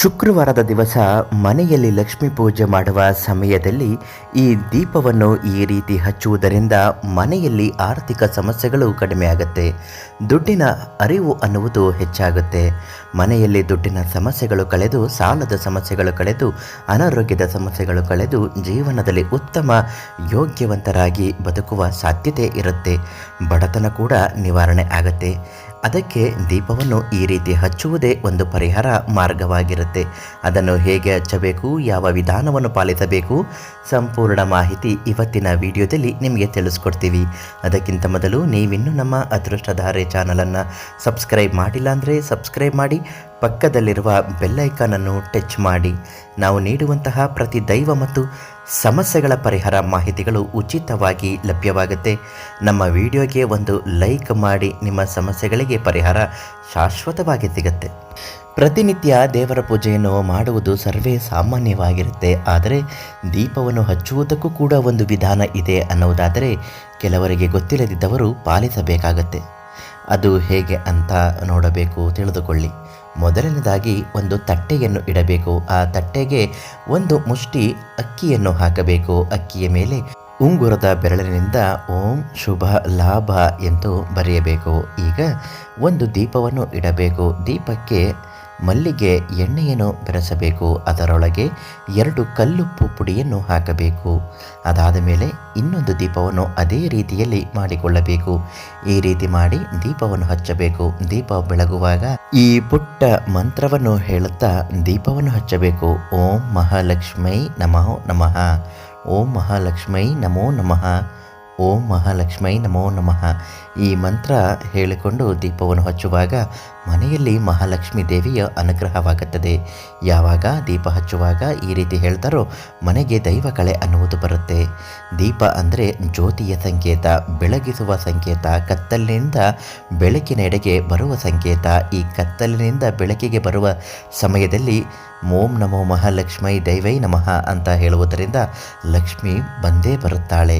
ಶುಕ್ರವಾರದ ದಿವಸ ಮನೆಯಲ್ಲಿ ಲಕ್ಷ್ಮೀ ಪೂಜೆ ಮಾಡುವ ಸಮಯದಲ್ಲಿ ಈ ದೀಪವನ್ನು ಈ ರೀತಿ ಹಚ್ಚುವುದರಿಂದ ಮನೆಯಲ್ಲಿ ಆರ್ಥಿಕ ಸಮಸ್ಯೆಗಳು ಕಡಿಮೆಯಾಗುತ್ತೆ. ದುಡ್ಡಿನ ಅರಿವು ಅನ್ನುವುದು ಹೆಚ್ಚಾಗುತ್ತೆ. ಮನೆಯಲ್ಲಿ ದುಡ್ಡಿನ ಸಮಸ್ಯೆಗಳು ಕಳೆದು, ಸಾಲದ ಸಮಸ್ಯೆಗಳು ಕಳೆದು, ಅನಾರೋಗ್ಯದ ಸಮಸ್ಯೆಗಳು ಕಳೆದು ಜೀವನದಲ್ಲಿ ಉತ್ತಮ, ಯೋಗ್ಯವಂತರಾಗಿ ಬದುಕುವ ಸಾಧ್ಯತೆ ಇರುತ್ತೆ. ಬಡತನ ಕೂಡ ನಿವಾರಣೆ ಆಗುತ್ತೆ. ಅದಕ್ಕೆ ದೀಪವನ್ನು ಈ ರೀತಿ ಹಚ್ಚುವುದೇ ಒಂದು ಪರಿಹಾರ ಮಾರ್ಗವಾಗಿರುತ್ತೆ. ಅದನ್ನು ಹೇಗೆ ಹಚ್ಚಬೇಕು, ಯಾವ ವಿಧಾನವನ್ನು ಪಾಲಿಸಬೇಕು, ಸಂಪೂರ್ಣ ಮಾಹಿತಿ ಇವತ್ತಿನ ವಿಡಿಯೋದಲ್ಲಿ ನಿಮಗೆ ತಿಳಿಸ್ಕೊಡ್ತೀವಿ. ಅದಕ್ಕಿಂತ ಮೊದಲು ನೀವಿನ್ನೂ ನಮ್ಮ ಅದೃಷ್ಟಧಾರೆ ಚಾನಲನ್ನು ಸಬ್ಸ್ಕ್ರೈಬ್ ಮಾಡಿಲ್ಲ ಅಂದರೆ ಸಬ್ಸ್ಕ್ರೈಬ್ ಮಾಡಿ ಪಕ್ಕದಲ್ಲಿರುವ ಬೆಲ್ಲೈಕನನ್ನು ಟಚ್ ಮಾಡಿ ನಾವು ನೀಡುವಂತಹ ಪ್ರತಿ ದೈವ ಮತ್ತು ಸಮಸ್ಯೆಗಳ ಪರಿಹಾರ ಮಾಹಿತಿಗಳು ಉಚಿತವಾಗಿ ಲಭ್ಯವಾಗುತ್ತೆ. ನಮ್ಮ ವಿಡಿಯೋಗೆ ಒಂದು ಲೈಕ್ ಮಾಡಿ ನಿಮ್ಮ ಸಮಸ್ಯೆಗಳಿಗೆ ಪರಿಹಾರ ಶಾಶ್ವತವಾಗಿ ಸಿಗುತ್ತೆ. ಪ್ರತಿನಿತ್ಯ ದೇವರ ಪೂಜೆಯನ್ನು ಮಾಡುವುದು ಸರ್ವೇ ಸಾಮಾನ್ಯವಾಗಿರುತ್ತೆ. ಆದರೆ ದೀಪವನ್ನು ಹಚ್ಚುವುದಕ್ಕೂ ಕೂಡ ಒಂದು ವಿಧಾನ ಇದೆ ಅನ್ನುವುದಾದರೆ ಕೆಲವರಿಗೆ ಗೊತ್ತಿಲ್ಲದಿದ್ದವರು ಪಾಲಿಸಬೇಕಾಗತ್ತೆ. ಅದು ಹೇಗೆ ಅಂತ ನೋಡಬೇಕು, ತಿಳಿದುಕೊಳ್ಳಿ. ಮೊದಲನೇದಾಗಿ ಒಂದು ತಟ್ಟೆಯನ್ನು ಇಡಬೇಕು. ಆ ತಟ್ಟೆಗೆ ಒಂದು ಮುಷ್ಟಿ ಅಕ್ಕಿಯನ್ನು ಹಾಕಬೇಕು. ಅಕ್ಕಿಯ ಮೇಲೆ ಉಂಗುರದ ಬೆರಳಿನಿಂದ ಓಂ ಶುಭ ಲಾಭ ಎಂದು ಬರೆಯಬೇಕು. ಈಗ ಒಂದು ದೀಪವನ್ನು ಇಡಬೇಕು. ದೀಪಕ್ಕೆ ಮಲ್ಲಿಗೆ ಎಣ್ಣೆಯನ್ನು ಬೆರೆಸಬೇಕು. ಅದರೊಳಗೆ ಎರಡು ಕಲ್ಲುಪ್ಪು ಪುಡಿಯನ್ನು ಹಾಕಬೇಕು. ಅದಾದ ಮೇಲೆ ಇನ್ನೊಂದು ದೀಪವನ್ನು ಅದೇ ರೀತಿಯಲ್ಲಿ ಮಾಡಿಕೊಳ್ಳಬೇಕು. ಈ ರೀತಿ ಮಾಡಿ ದೀಪವನ್ನು ಹಚ್ಚಬೇಕು. ದೀಪ ಬೆಳಗುವಾಗ ಈ ಪುಟ್ಟ ಮಂತ್ರವನ್ನು ಹೇಳುತ್ತಾ ದೀಪವನ್ನು ಹಚ್ಚಬೇಕು. ಓಂ ಮಹಾಲಕ್ಷ್ಮೈ ನಮೋ ನಮಃ. ಓಂ ಮಹಾಲಕ್ಷ್ಮೈ ನಮೋ ನಮಃ. ಓಂ ಮಹಾಲಕ್ಷ್ಮೈ ನಮೋ ನಮಃ. ಈ ಮಂತ್ರ ಹೇಳಿಕೊಂಡು ದೀಪವನ್ನು ಹಚ್ಚುವಾಗ ಮನೆಯಲ್ಲಿ ಮಹಾಲಕ್ಷ್ಮಿ ದೇವಿಯ ಅನುಗ್ರಹವಾಗುತ್ತದೆ. ಯಾವಾಗ ದೀಪ ಹಚ್ಚುವಾಗ ಈ ರೀತಿ ಹೇಳ್ತಾರೋ ಮನೆಗೆ ದೈವ ಕಳೆ ಅನ್ನುವುದು ಬರುತ್ತೆ. ದೀಪ ಅಂದರೆ ಜ್ಯೋತಿಯ ಸಂಕೇತ, ಬೆಳಗಿಸುವ ಸಂಕೇತ, ಕತ್ತಲಿನಿಂದ ಬೆಳಕಿನೆಡೆಗೆ ಬರುವ ಸಂಕೇತ. ಈ ಕತ್ತಲಿನಿಂದ ಬೆಳಕಿಗೆ ಬರುವ ಸಮಯದಲ್ಲಿ ಓಂ ನಮೋ ಮಹಾಲಕ್ಷ್ಮೈ ದೈವೈ ನಮಃ ಅಂತ ಹೇಳುವುದರಿಂದ ಲಕ್ಷ್ಮಿ ಬಂದೇ ಬರುತ್ತಾಳೆ.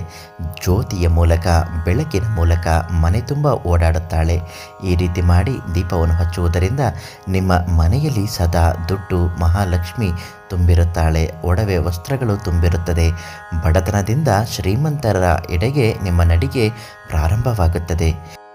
ಜ್ಯೋತಿಯ ಮೂಲಕ, ಬೆಳಕಿನ ಮೂಲಕ ಮನೆ ತುಂಬ ಓಡಾಡುತ್ತಾಳೆ. ಈ ರೀತಿ ಮಾಡಿ ದೀಪವನ್ನು ಹಚ್ಚುವುದರಿಂದ ನಿಮ್ಮ ಮನೆಯಲ್ಲಿ ಸದಾ ದುಡ್ಡು ಮಹಾಲಕ್ಷ್ಮಿ ತುಂಬಿರುತ್ತಾಳೆ. ಒಡವೆ ವಸ್ತ್ರಗಳು ತುಂಬಿರುತ್ತದೆ. ಬಡತನದಿಂದ ಶ್ರೀಮಂತರ ಎಡೆಗೆ ನಿಮ್ಮ ನಡಿಗೆ ಪ್ರಾರಂಭವಾಗುತ್ತದೆ.